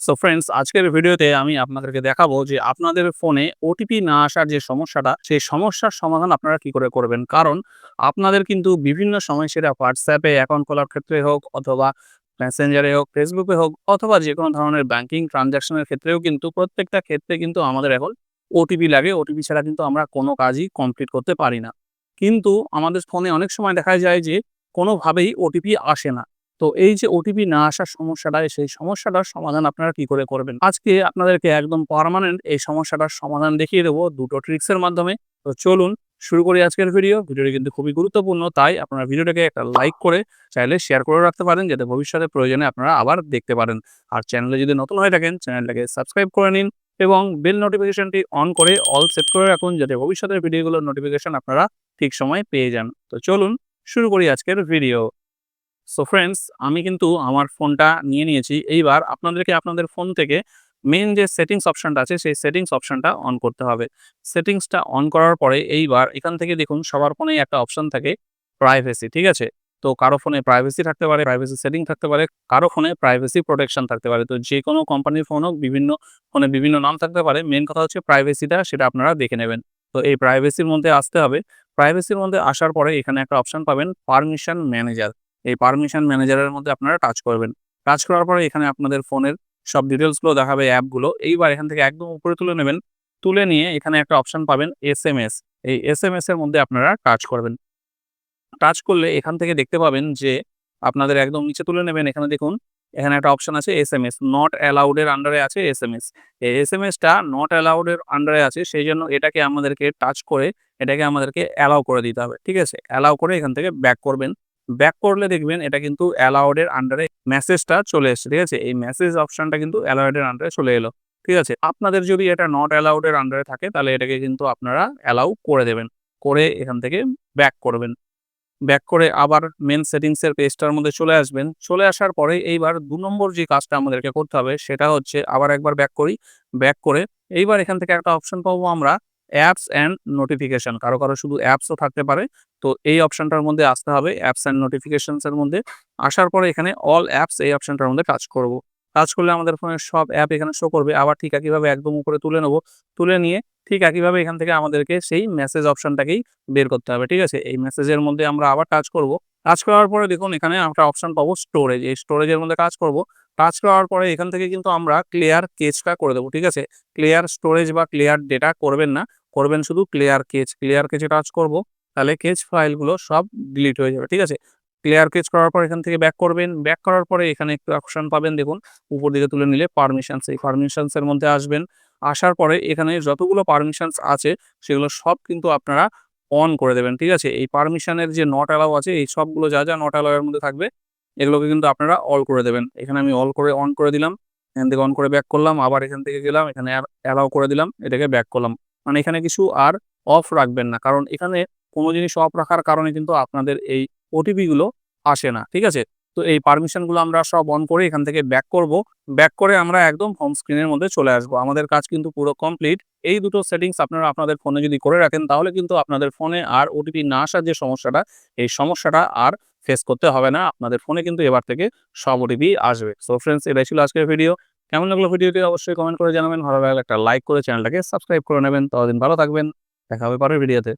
So friends আজকের ভিডিওতে আমি আপনাদেরকে দেখাবো যে আপনাদের ফোনে ওটিপি না আসার যে সমস্যাটা, সেই সমস্যার সমাধান আপনারা কি করে করবেন? কারণ আপনাদের কিন্তু বিভিন্ন সময় সেটা হোয়াটসঅ্যাপে অ্যাকাউন্ট খোলার ক্ষেত্রে হোক অথবা মেসেঞ্জারে হোক ফেসবুকে হোক অথবা যে কোনো ধরনের ব্যাংকিং ট্রানজাকশনের ক্ষেত্রেও কিন্তু প্রত্যেকটা ক্ষেত্রে কিন্তু আমাদের এখন ওটিপি লাগে। ওটিপি ছাড়া কিন্তু আমরা কোনো কাজই কমপ্লিট করতে পারি না। কিন্তু আমাদের ফোনে অনেক সময় দেখা যায় যে কোনোভাবেই ওটিপি আসে না। তো এই যে ওটিপি না আসার সমস্যাটা সেই সমস্যাটার সমাধান আপনারা কি করে করবেন? আজকে আপনাদেরকে একদম পারমানেন্ট এই সমস্যাটার সমাধান দেখিয়ে দেবো দুটো ট্রিক্সের মাধ্যমে। তো চলুন শুরু করি আজকের ভিডিও ভিডিওটি কিন্তু খুবই গুরুত্বপূর্ণ, তাই আপনারা ভিডিওটাকে একটা লাইক করে চাইলে শেয়ার করে রাখতে পারেন, যাতে ভবিষ্যতে প্রয়োজনে আপনারা আবার দেখতে পারেন। আর চ্যানেলে যদি নতুন হয়ে থাকেন চ্যানেলটাকে সাবস্ক্রাইব করে নিন এবং বেল নোটিফিকেশনটি অন করে অল সেট করে রাখুন, যাতে ভবিষ্যতের ভিডিওগুলোর নোটিফিকেশন আপনারা ঠিক সময় পেয়ে যান। তো চলুন শুরু করি আজকের ভিডিও সো ফ্রেন্ডস আমি কিন্তু আমার ফোনটা নিয়ে নিয়েছি। এইবার আপনাদেরকে আপনাদের ফোন থেকে মেন যে সেটিংস অপশনটা আছে, সেই সেটিংস অপশনটা অন করতে হবে। সেটিংসটা অন করার পরে এইবার এখান থেকে দেখুন, সবার ফোনেই একটা অপশন থাকে প্রাইভেসি ঠিক আছে? তো কারও ফোনে প্রাইভেসি থাকতে পারে প্রাইভেসি সেটিং থাকতে পারে, কারও ফোনে প্রাইভেসি প্রোটেকশন থাকতে পারে। তো যে কোনো কোম্পানির ফোন হোক, বিভিন্ন ফোনে বিভিন্ন নাম থাকতে পারে মেন কথা হচ্ছে প্রাইভেসিটা সেটা আপনারা দেখে নেবেন। তো এই প্রাইভেসির মধ্যে আসতে হবে। প্রাইভেসির মধ্যে আসার পরে এখানে একটা অপশন পাবেন পারমিশন ম্যানেজার এই পারমিশন ম্যানেজারের মধ্যে আপনারা টাচ করবেন। টাচ করার পরে এখানে আপনাদের ফোনের সব ডিটেলসগুলো দেখাবে অ্যাপগুলো এইবার এখান থেকে একদম উপরে তুলে নেবেন। তুলে নিয়ে এখানে একটা অপশন পাবেন এস এম এস এই এস এম এস এর মধ্যে আপনারা টাচ করবেন। টাচ করলে এখান থেকে দেখতে পাবেন যে আপনাদের একদম নিচে তুলে নেবেন। এখানে দেখুন, এখানে একটা অপশন আছে এস এম এস নট অ্যালাউডের আন্ডারে আছে এস এম এস এই এস এম এসটা নট অ্যালাউডের আন্ডারে আছে, সেই জন্য এটাকে আমাদেরকে টাচ করে, এটাকে আমাদেরকে অ্যালাউ করে দিতে হবে। ঠিক আছে? অ্যালাউ করে এখান থেকে ব্যাক করবেন। ব্যাক করলে দেখবেন এটা কিন্তু অ্যালাউডের আন্ডারে মেসেজটা চলে এসছে, ঠিক আছে? এই মেসেজ অপশনটা কিন্তু অ্যালাউডের আন্ডারে চলে এলো, ঠিক আছে? আপনাদের যদি এটা নট অ্যালাউডের আন্ডারে থাকে, তাহলে এটাকে কিন্তু আপনারা অ্যালাউ করে দেবেন, করে এখান থেকে ব্যাক করবেন। ব্যাক করে আবার মেন সেটিংসের পেজটার মধ্যে চলে আসবেন। চলে আসার পরে এইবার দু নম্বর যে কাজটা আমাদেরকে করতে হবে, সেটা হচ্ছে আবার একবার ব্যাক করি ব্যাক করে এইবার এখান থেকে একটা অপশন পাবো আমরা অ্যাপস অ্যান্ড নোটিফিকেশন কারও কারও শুধু অ্যাপসও থাকতে পারে। তো এই অপশনটার মধ্যে আসতে হবে অ্যাপস অ্যান্ড নোটিফিকেশনসের মধ্যে। আসার পরে এখানে অল অ্যাপস এই অপশনটার মধ্যে কাজ করব। কাজ করলে আমাদের ফোনের সব অ্যাপ এখানে শো করবে। আবার ঠিক একইভাবে একদম উপরে তুলে নেব। তুলে নিয়ে ঠিক একইভাবে এখান থেকে আমাদেরকে সেই মেসেজ অপশনটাকেই বের করতে হবে। ঠিক আছে? এই মেসেজের মধ্যে আমরা আবার কাজ করব। কাজ করার পরে দেখুন এখানে আমরা অপশন পাবো স্টোরেজ এই স্টোরেজের মধ্যে কাজ করব। কাজ করার পরে এখান থেকে কিন্তু আমরা ক্লিয়ার কেচটা করে দেবো। ঠিক আছে? ক্লিয়ার স্টোরেজ বা ক্লিয়ার ডেটা করবেন না। করবেন শুধু ক্লিয়ার কেজ ক্লিয়ার কেজে টাচ করব, তাহলে কেজ ফাইলগুলো সব ডিলিট হয়ে যাবে, ঠিক আছে? ক্লিয়ার কেচ করার পর এখান থেকে ব্যাক করবেন ব্যাক করার পরে এখানে একটু অপশন পাবেন, দেখুন, উপর দিকে তুলে নিলে পারমিশনস এই পারমিশনসের মধ্যে আসবেন, আসার পরে এখানে যতগুলো পারমিশনস আছে, সেগুলো সব কিন্তু আপনারা অন করে দেবেন, ঠিক আছে? এই পারমিশনের যে নট অ্যালাউ আছে, এই সবগুলো যা যা নট অ্যালাউ এর মধ্যে থাকবে, এগুলোকে কিন্তু আপনারা অল করে দেবেন। এখানে আমি অল করে অন করে দিলাম এখান থেকে অন করে ব্যাক করলাম, আবার এখান থেকে গেলাম, এখানে অ্যালাউ করে দিলাম, এটাকে ব্যাক করলাম। মানে এখানে কিছু আর অফ রাখবেন না। কারণ এখানে কোনো জিনিস অফ রাখার কারণে কিন্তু আপনাদের এই ওটিপিগুলো আসে না, ঠিক আছে? তো এই পারমিশনগুলো আমরা সব অন করে এখান থেকে ব্যাক করব। ব্যাক করে আমরা একদম হোম স্ক্রিনের মধ্যে চলে আসব। আমাদের কাজ কিন্তু পুরো কমপ্লিট এই দুটো সেটিংস আপনারা আপনাদের ফোনে যদি করে রাখেন, তাহলে কিন্তু আপনাদের ফোনে আর ওটিপি না আসার যে সমস্যাটা, এই সমস্যাটা আর ফেস করতে হবে না। আপনাদের ফোনে কিন্তু এবার থেকে সব ওটিপি আসবে। সো ফ্রেন্ডস এটাই ছিল আজকের ভিডিও কেমন লাগল ভিডিওটি অবশ্যই কমেন্ট করে জানাবেন। ভালো লাগলে একটা লাইক করে চ্যানেলটাকে সাবস্ক্রাইব করে নেবেন। ততদিন ভালো থাকবেন। দেখা হবে পরের ভিডিওতে